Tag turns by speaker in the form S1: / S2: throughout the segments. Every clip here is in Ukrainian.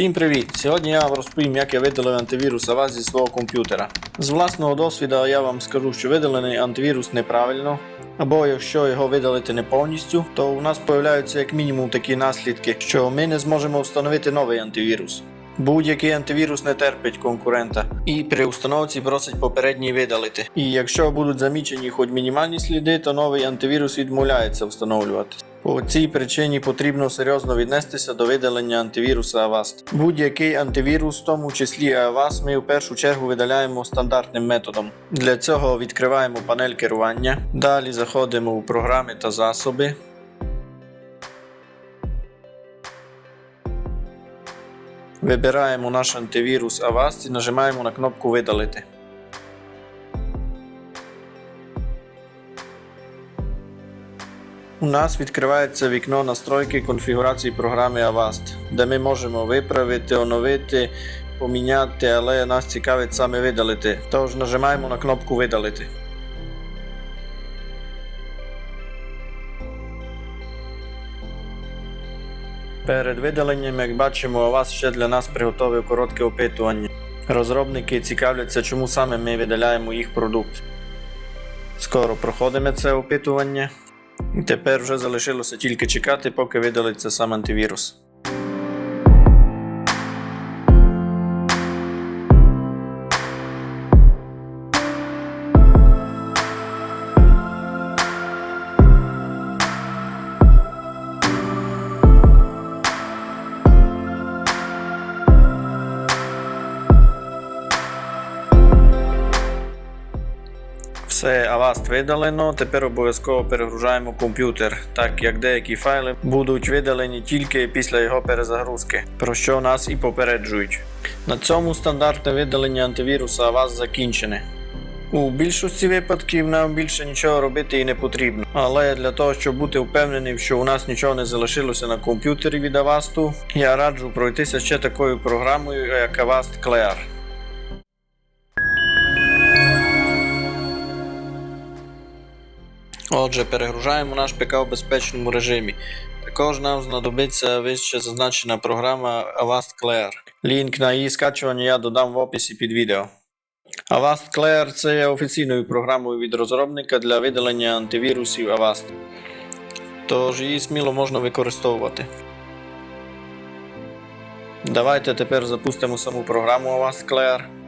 S1: Всім привіт! Сьогодні я вам розповім, як я видалив антивірус Avast зі свого комп'ютера. З власного досвіду я вам скажу, що видалений антивірус неправильно, або якщо його видалити не повністю, то у нас появляються як мінімум такі наслідки, що ми не зможемо встановити новий антивірус. Будь-який антивірус не терпить конкурента і при установці просить попередній видалити. І якщо будуть замічені хоч мінімальні сліди, то новий антивірус відмовляється встановлювати. По цій причині потрібно серйозно віднестися до видалення антивіруса Avast. Будь-який антивірус, в тому числі Avast, ми в першу чергу видаляємо стандартним методом. Для цього відкриваємо панель керування, далі заходимо у програми та засоби. Вибираємо наш антивірус Avast і нажимаємо на кнопку Видалити. У нас відкривається вікно настройки конфігурації програми Avast, де ми можемо виправити, оновити, поміняти, але нас цікавить саме видалити. Тож нажимаємо на кнопку Видалити. Перед видаленням, як бачимо, Avast ще для нас приготовив коротке опитування. Розробники цікавляться, чому саме ми видаляємо їх продукт. Скоро проходимо це опитування. Тепер вже залишилося тільки чекати, поки видалиться сам антивірус. Все Avast видалено. Тепер обов'язково перегружаємо комп'ютер, так як деякі файли будуть видалені тільки після його перезагрузки, про що нас і попереджують. На цьому стандартне видалення антивіруса Avast закінчене. У більшості випадків нам більше нічого робити і не потрібно. Але для того, щоб бути впевненим, що у нас нічого не залишилося на комп'ютері від Avast, я раджу пройтися ще такою програмою, як Avast Clear. Отже, перегружаємо наш ПК в безпечному режимі. Також нам знадобиться вище зазначена програма Avast Clear. Лінк на її скачування я додам в описі під відео. Avast Clear це є офіційною програмою від розробника для видалення антивірусів Avast. Тож її сміло можна використовувати. Давайте тепер запустимо саму програму Avast Clear.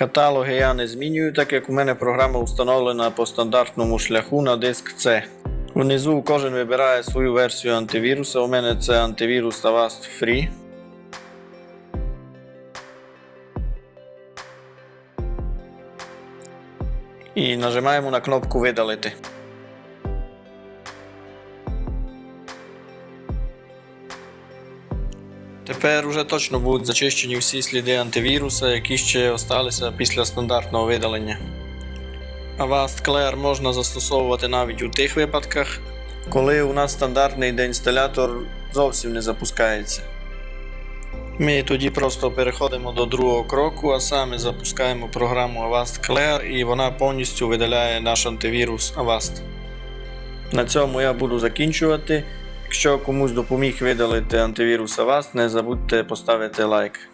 S1: Каталоги я не змінюю, так як у мене програма встановлена по стандартному шляху на диск C. Внизу кожен вибирає свою версію антивіруса. У мене це антивірус Avast Free. І нажимаємо на кнопку Видалити. Тепер уже точно будуть зачищені всі сліди антивіруса, які ще залишилися після стандартного видалення. Avast Clear можна застосовувати навіть у тих випадках, коли у нас стандартний деінсталятор зовсім не запускається. Ми тоді просто переходимо до другого кроку, а саме запускаємо програму Avast Clear і вона повністю видаляє наш антивірус Avast. На цьому я буду закінчувати. Якщо комусь допоміг видалити антивірус Avast, не забудьте поставити лайк.